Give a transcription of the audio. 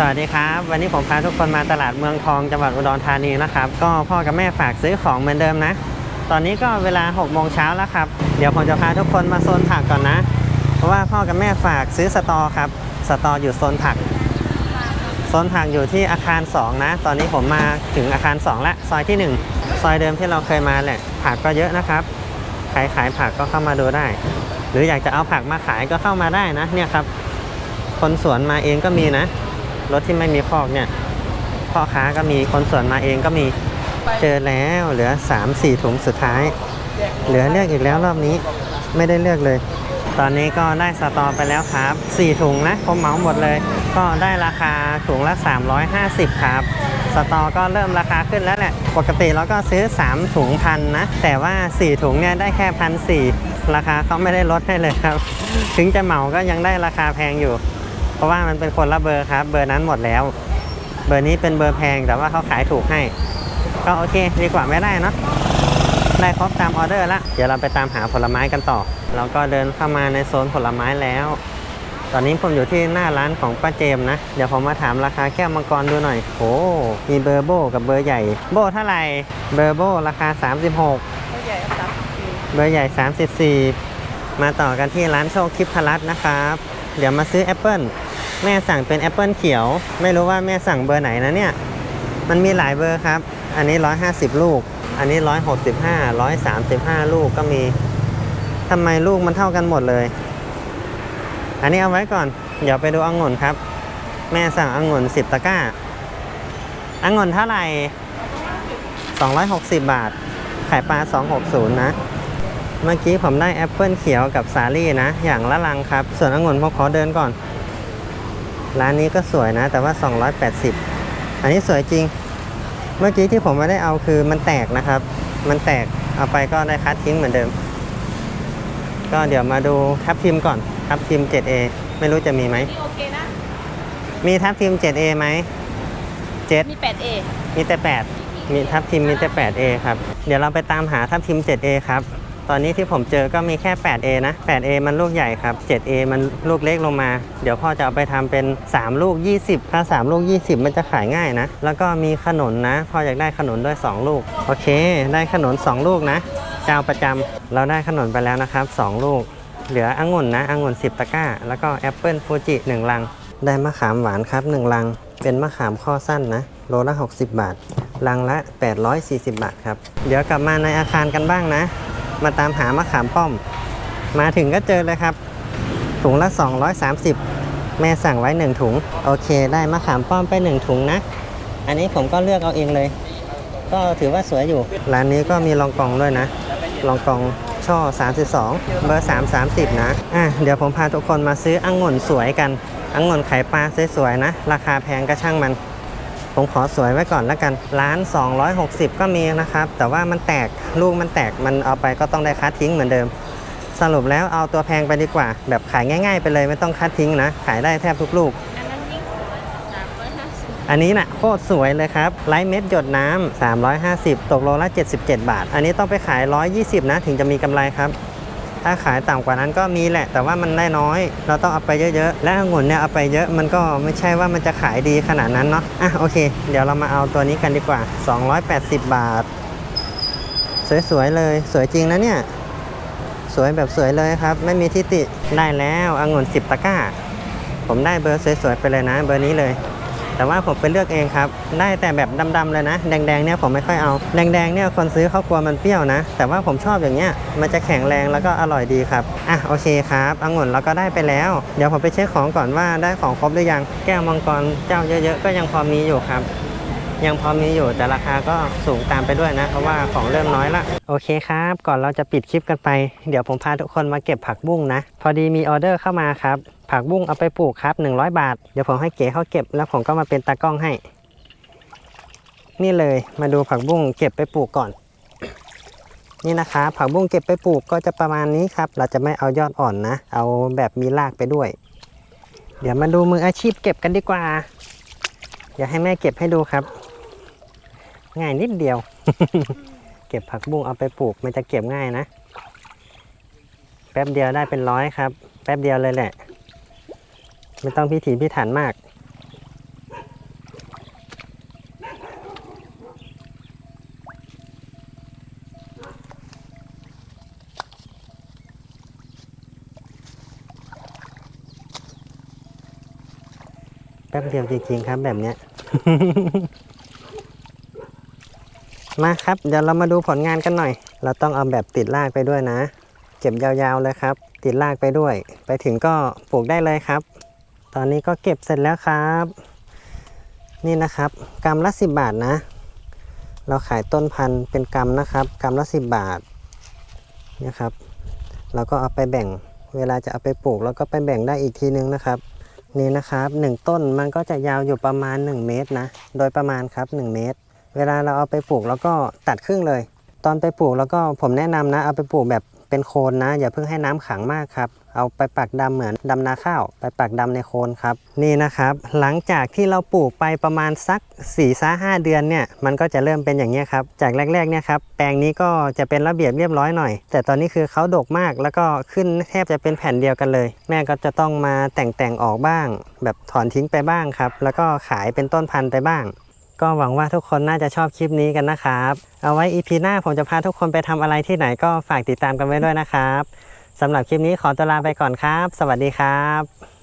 สวัสดีครับ วันนี้ผมพาทุกคนมาตลาดเมืองทองจังหวัดอุดรธานีนะครับ ก็พ่อกับแม่ฝากซื้อของเหมือนเดิมนะ ตอนนี้ก็เวลา6โมงเช้าแล้วครับ เดี๋ยวผมจะพาทุกคนมาโซนผักก่อนนะ เพราะว่าพ่อกับแม่ฝากซื้อสตอครับสตออยู่โซนผักโซนผักอยู่ที่อาคาร 2 นะ ตอนนี้ผมมาถึงอาคาร2แล้วซอยที่ 1 ซอยเดิมที่เราเคยมาแหละผักก็เยอะนะครับใครขายผักก็เข้ามาดูได้ หรืออยากจะเอาผักมาขายก็เข้ามาได้นะเนี่ยครับคนสวนมาเองก็มีนะ รถที่ไม่มีคอกเนี่ย พ่อค้าก็มีคนสวนมาเองก็มีเจอแล้วเหลือ 3-4 ถุงสุดท้าย เหลือเลือกอีกแล้วรอบนี้ไม่ได้เลือกเลย ตอนนี้ก็ได้สตอไปแล้วครับ 4 ถุงนะผมเหมาหมดเลย ก็ได้ราคาถุงละ 350 ครับสตอก็เริ่มราคาขึ้นแล้วแหละ ปกติเราก็ซื้อ 3 ถุงพันนะ แต่ว่า 4 ถุงเนี่ยได้แค่พันสราคาเขาไม่ได้ลดให้เลยครับ ถึงจะเหมาก็ยังได้ราคาแพงอยู่ เพราะว่ามันเป็นคนละเบอร์ครับ เบอร์นั้นหมดแล้ว เบอร์นี้เป็นเบอร์แพงแต่ว่าเขาขายถูกให้ ก็โอเค ดีกว่าไม่ได้เนาะได้ครบตามออเดอร์แล้วเดี๋ยวเราไปตามหาผลไม้กันต่อเราก็เดินเข้ามาในโซนผลไม้แล้ว ตอนนี้ผมอยู่ที่หน้าร้านของป้าเจมส์นะ เดี๋ยวผมมาถามราคาแก้วมังกรดูหน่อยโอ้มีเบอร์โบกับเบอร์ใหญ่ โบเท่าไหร่ เบอร์โบราคา 36 เบอร์ใหญ่ 34 มาต่อกันที่ร้านโชคคิปพลัสนะครับ เดี๋ยวมาซื้อแอปเปิล แม่สั่งเป็นแอปเปิลเขียว ไม่รู้ว่าแม่สั่งเบอร์ไหนนะเนี่ย มันมีหลายเบอร์ครับ อันนี้ 150 ลูก อันนี้ 165 135 ลูกก็มีทำไมลูกมันเท่ากันหมดเลย อันนี้เอาไว้ก่อน เดี๋ยวไปดูองุ่นครับ แม่สั่งองุ่น10 ตะกร้าองุ่นเท่าไหร่ 260 บาท ไข่ปลา 260 นะ เมื่อกี้ผมได้แอปเปิลเขียวกับสาลี่นะ อย่างละลังครับ ส่วนองุ่นผมขอเดินก่อน ร้านนี้ก็สวยนะ แต่ว่า 280 อันนี้สวยจริง เมื่อกี้ที่ผมไม่ได้เอาคือมันแตกนะครับ มันแตกเอาไปก็ได้คัดทิ้งเหมือนเดิม ก็เดี๋ยวมาดูทับทิมก่อนทับทิม 7A ไม่รู้จะมีไหมนี่โอเคนะ มีทับทิม 7A ไหม7มี 8A มีแต่ 8 มีทับทิมมีแต่ 8A ครับ เดี๋ยวเราไปตามหาทับทิม 7A ครับ ตอนนี้ที่ผมเจอก็มีแค่ 8A นะ 8A มันลูกใหญ่ครับ 7A มันลูกเล็กลงมา เดี๋ยวพ่อจะเอาไปทำเป็น 3 ลูก 20 ถ้า 3 ลูก 20 มันจะขายง่ายนะ แล้วก็มีขนุนนะ พ่ออยากได้ขนุนด้วย 2 ลูก โอเค ได้ขนุน 2 ลูกนะเจ้าประจำเราได้ขนุนไปแล้วนะครับ 2 ลูก เหลือองุ่นนะองุ่น 10 ตะกร้า แล้วก็แอปเปิลฟูจิ1ลัง ได้มะขามหวานครับ 1 ลัง เป็นมะขามข้อสั้นนะ โลละ 60 บาท ลังละ 840 บาทครับ เดี๋ยวกลับมาในอาคารกันบ้างนะ มาตามหามะขามป้อม มาถึงก็เจอเลยครับ ถุงละ 230 แม่สั่งไว้ 1 ถุง โอเค ได้มะขามป้อมไป 1 ถุงนะ อันนี้ผมก็เลือกเอาเองเลย ก็ถือว่าสวยอยู่ ร้านนี้ก็มีรองกองด้วยนะ รองกองช่อ 32 เบอร์ 3 30 นะ อะ เดี๋ยวผมพาทุกคนมาซื้อองุ่นสวยกันองุ่นไข่ปลาสวยๆนะ ราคาแพงก็ช่างมัน ผมขอสวยไว้ก่อนแล้วกันร้าน 260 ก็มีนะครับ แต่ว่ามันแตกลูกมันแตกมันเอาไปก็ต้องได้คัดทิ้งเหมือนเดิม สรุปแล้วเอาตัวแพงไปดีกว่า แบบขายง่าย ๆ ไปเลยไม่ต้องคัดทิ้งนะ ขายได้แทบทุกลูก อันนั้นยิ่งสวยสามร้อยห้าสิบอันนี้นะ่ะโคตรสวยเลยครับไลท์เม็ดหยดน้ำ350 ตกโลละ 77 บาท อันนี้ต้องไปขาย 120 นะ ถึงจะมีกำไรครับ ถ้าขายต่ำกว่านั้นก็มีแหละ แต่ว่ามันได้น้อย เราต้องเอาไปเยอะๆ และองุ่นเนี่ยเอาไปเยอะมันก็ไม่ใช่ว่ามันจะขายดีขนาดนั้นเนาะ อะโอเค เดี๋ยวเรามาเอาตัวนี้กันดีกว่า 280 บาท สวยๆเลย สวยจริงนะเนี่ย สวยแบบสวยเลยครับ ไม่มีทิฏฐิได้แล้วองุ่น10ตะกร้า ผมได้เบอร์สวยๆไปเลยนะ เบอร์นี้เลย แต่ว่าผมไปเลือกเองครับ ได้แต่แบบดำๆเลยนะ แดงๆเนี่ยผมไม่ค่อยเอา แดงๆเนี่ยคนซื้อเขากลัวมันเปรี้ยวนะ แต่ว่าผมชอบอย่างเงี้ย มันจะแข็งแรงแล้วก็อร่อยดีครับ อะโอเคครับองุ่นเราก็ได้ไปแล้ว เดี๋ยวผมไปเช็คของก่อนว่าได้ของครบหรือยัง แก้วมังกรเจ้าเยอะๆ ก็ยังพอมีอยู่ครับยังพอมีอยู่แต่ราคาก็สูงตามไปด้วยนะ เพราะว่าของเริ่มน้อยละโอเคครับ ก่อนเราจะปิดคลิปกันไป เดี๋ยวผมพาทุกคนมาเก็บผักบุ้งนะ พอดีมีออเดอร์เข้ามาครับ ผักบุ้งเอาไปปลูกครับ 100 บาท เดี๋ยวผมให้เก๋เขาเก็บแล้วผมก็มาเป็นตากล้องให้ นี่เลยมาดูผักบุ้งเก็บไปปลูกก่อน นี่นะคะผักบุ้งเก็บไปปลูกก็จะประมาณนี้ครับ เราจะไม่เอายอดอ่อนนะ เอาแบบมีรากไปด้วย เดี๋ยวมาดูมืออาชีพเก็บกันดีกว่า เดี๋ยวให้แม่เก็บให้ดูครับ ง่ายนิดเดียว เก็บผักบุ้งเอาไปปลูกมันจะเก็บง่ายนะ แป๊บเดียวได้เป็นร้อยครับ แป๊บเดียวเลยแหละ ไม่ต้องพิถีพิถันมาก แป๊บเดียวจริงๆครับแบบเนี้ย มาครับ เดี๋ยวเรามาดูผลงานกันหน่อย เราต้องเอาแบบติดลากไปด้วยนะ เก็บยาวๆเลยครับ ติดลากไปด้วย ไปถึงก็ปลูกได้เลยครับ ตอนนี้ก็เก็บเสร็จแล้วครับ นี่นะครับกรัมละ10บาทนะ เราขายต้นพันธุ์เป็นกรัมนะครับกรัมละ10บาทนี่ครับ เราก็เอาไปแบ่งเวลาจะเอาไปปลูกเราก็ไปแบ่งได้อีกทีนึงนะครับ นี่นะครับหนึ่งต้นมันก็จะยาวอยู่ประมาณ 1 เมตรนะ โดยประมาณครับ 1 เมตร เวลาเราเอาไปปลูกแล้วก็ตัดครึ่งเลย ตอนไปปลูกแล้วก็ผมแนะนำนะ เอาไปปลูกแบบ เป็นโคนนะ อย่าเพิ่งให้น้ำขังมากครับ เอาไปปักดำเหมือนดำนาข้าว ไปปักดำในโคนครับ นี่นะครับ หลังจากที่เราปลูกไปประมาณสัก4ี่ห้าเดือนเนี่ย มันก็จะเริ่มเป็นอย่างนี้ครับ จากแรกๆเนี่ยครับแปลงนี้ก็จะเป็นระเบียบเรียบร้อยหน่อย แต่ตอนนี้คือเขาดกมากแล้วก็ขึ้นแทบจะเป็นแผ่นเดียวกันเลย แม่ก็จะต้องมาแต่งแต่งๆออกบ้าง แบบถอนทิ้งไปบ้างครับ แล้วก็ขายเป็นต้นพันธุ์ไปบ้าง ก็หวังว่าทุกคนน่าจะชอบคลิปนี้กันนะครับ เอาไว้ EP หน้าผมจะพาทุกคนไปทำอะไรที่ไหนก็ฝากติดตามกันไว้ด้วยนะครับสำหรับคลิปนี้ขอตัวลาไปก่อนครับ สวัสดีครับ